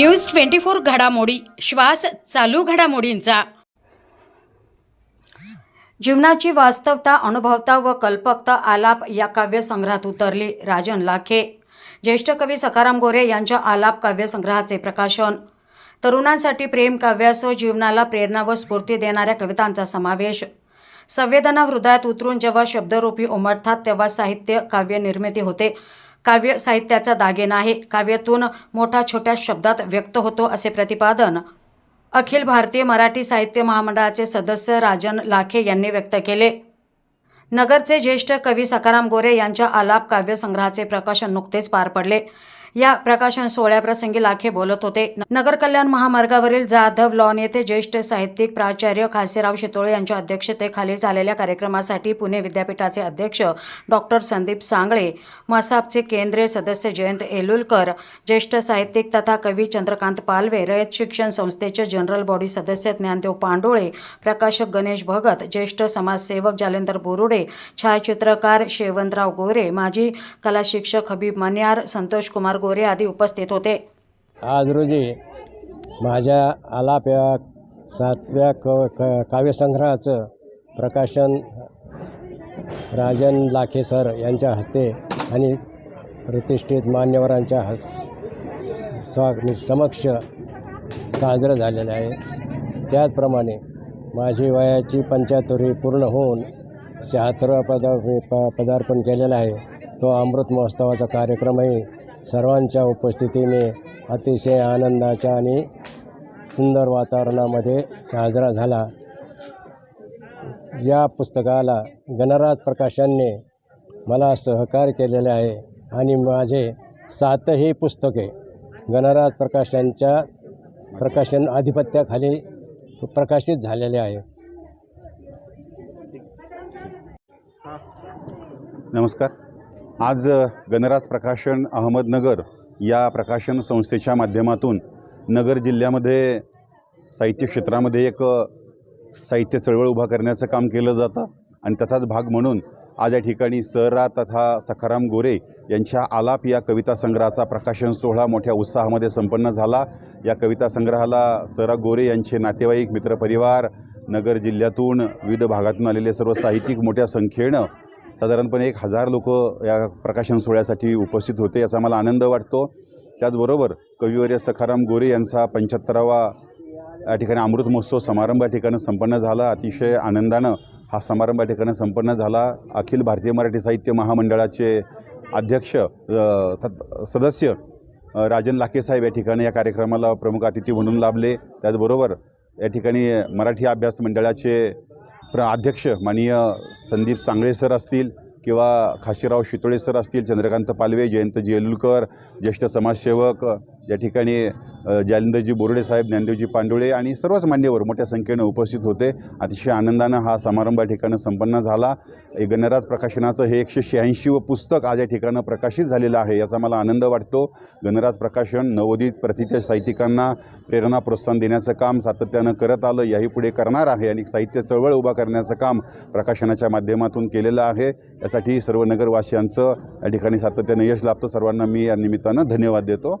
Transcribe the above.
News twenty four घडामोडी श्वास चालू घडामोडींचा. जीवनाची वास्तवता अनुभवता व कल्पकता आलाप या काव्यसंग्रहात उतरली राजन लाखे. ज्येष्ठ कवी सकाराम गोरे यांच्या आलाप काव्यसंग्रहाचे प्रकाशन. तरुणांसाठी प्रेम काव्यासह जीवनाला प्रेरणा व स्फूर्ती देणाऱ्या कवितांचा समावेश. संवेदना हृदयात उतरून जेव्हा शब्दरूपी उमटतात तेव्हा साहित्य काव्य निर्मिती होते. काव्य साहित्याचा दागिना आहे काव्यातून मोठा छोट्या शब्दात व्यक्त होतो असे प्रतिपादन अखिल भारतीय मराठी साहित्य महामंडळाचे सदस्य राजन लाखे यांनी व्यक्त केले. नगरचे ज्येष्ठ कवी सकाराम गोरे यांच्या आलाप काव्यसंग्रहाचे प्रकाशन नुकतेच पार पडले. या प्रकाशन सोहळ्याप्रसंगी लाखे बोलत होते. नगर कल्याण महामार्गावरील जाधव लॉन येथे ज्येष्ठ साहित्यिक प्राचार्य खासेराव शितोळे यांच्या अध्यक्षतेखाली झालेल्या कार्यक्रमासाठी पुणे विद्यापीठाचे अध्यक्ष डॉक्टर संदीप सांगळे मसापचे केंद्रीय सदस्य जयंत एलुलकर ज्येष्ठ साहित्यिक तथा कवी चंद्रकांत पालवे रयत शिक्षण संस्थेचे जनरल बॉडी सदस्य ज्ञानदेव पांडोळे प्रकाशक गणेश भगत ज्येष्ठ समाजसेवक जालेंदर बोरुडे छायाचित्रकार शेवंतराव गोरे माजी कला शिक्षक हबीब मन्यार संतोष कुमार गोरे आदी उपस्थित होते. आज रोजी माझ्या आलाप या सातव्या क क काव्यसंग्रहाचं प्रकाशन राजन लाखे सर यांच्या हस्ते आणि प्रतिष्ठित मान्यवरांच्या हस स्वा समक्ष साजरं झालेलं आहे. त्याचप्रमाणे माझी वयाची पंच्याहत्तरी पूर्ण होऊन शहात्तरवा पदा प पदार्पण केलेलं आहे. तो अमृत महोत्सवाचा कार्यक्रमही सर्वांच्या उपस्थितीने अतिशय आनंदाच्या आणि सुंदर वातावरणामध्ये साजरा झाला. या पुस्तकाला गणराज प्रकाशनने मला सहकार्य केलेले आहे आणि माझे सातही पुस्तके गणराज प्रकाशनच्या प्रकाशन आधिपत्याखाली प्रकाशित झालेले आहे. नमस्कार. आज गणराज प्रकाशन अहमदनगर या प्रकाशन संस्थेच्या माध्यमातून नगर जिल्ह्यामध्ये साहित्य क्षेत्रामध्ये एक साहित्य चळवळ उभा करण्याचं काम केलं जातं. आणि त्याचाच भाग म्हणून आज या ठिकाणी सरा तथा सखाराम गोरे यांच्या आलाप या कविता संग्रहाचा प्रकाशन सोहळा मोठ्या उत्साहामध्ये संपन्न झाला. या कविता संग्रहाला सरा गोरे यांचे नातेवाईक मित्रपरिवार नगर जिल्ह्यातून विविध भागातून आलेले सर्व साहित्यिक मोठ्या संख्येनं साधारणपणे एक हजार लोक या प्रकाशन सोहळ्यासाठी उपस्थित होते याचा मला आनंद वाटतो. त्याचबरोबर कविवर्य सखाराम गोरे यांचा पंच्याहत्तरावा या ठिकाणी अमृत महोत्सव समारंभ या ठिकाणी संपन्न झाला. अतिशय आनंदानं हा समारंभ या ठिकाणी संपन्न झाला. अखिल भारतीय मराठी साहित्य महामंडळाचे अध्यक्ष तत्- सदस्य राजन लाकेसाहेब या ठिकाणी या कार्यक्रमाला प्रमुख अतिथी म्हणून लाभले. त्याचबरोबर या ठिकाणी मराठी अभ्यास मंडळाचे प्र अध्यक्ष माननीय संदीप सांगळे सर असतील किंवा खाशीराव शितोळे सर असतील चंद्रकांत पालवे जयंत जेलुलकर ज्येष्ठ समाजसेवक या ठिकाणी जालिंदरजी बोर्डे साहेब ज्ञानदेवजी पांडुळे आणि सर्वच मान्यवर मोठ्या संख्येनं उपस्थित होते. अतिशय आनंदानं हा समारंभ या ठिकाणी संपन्न झाला. हे गणराज प्रकाशनाचं हे एकशे शहाऐंशी व पुस्तक आज या ठिकाणं प्रकाशित झालेलं आहे याचा मला आनंद वाटतो. गणराज प्रकाशन नवोदित प्रतिथ्य साहित्यिकांना प्रेरणा प्रोत्साहन देण्याचं काम सातत्यानं करत आलं. याही पुढे करणार आहे. आणि साहित्य चळवळ उभा करण्याचं काम प्रकाशनाच्या माध्यमातून केलेलं आहे. यासाठी सर्व नगरवासियांचं या ठिकाणी सातत्यानं यश लाभतं. सर्वांना मी या निमित्तानं धन्यवाद देतो.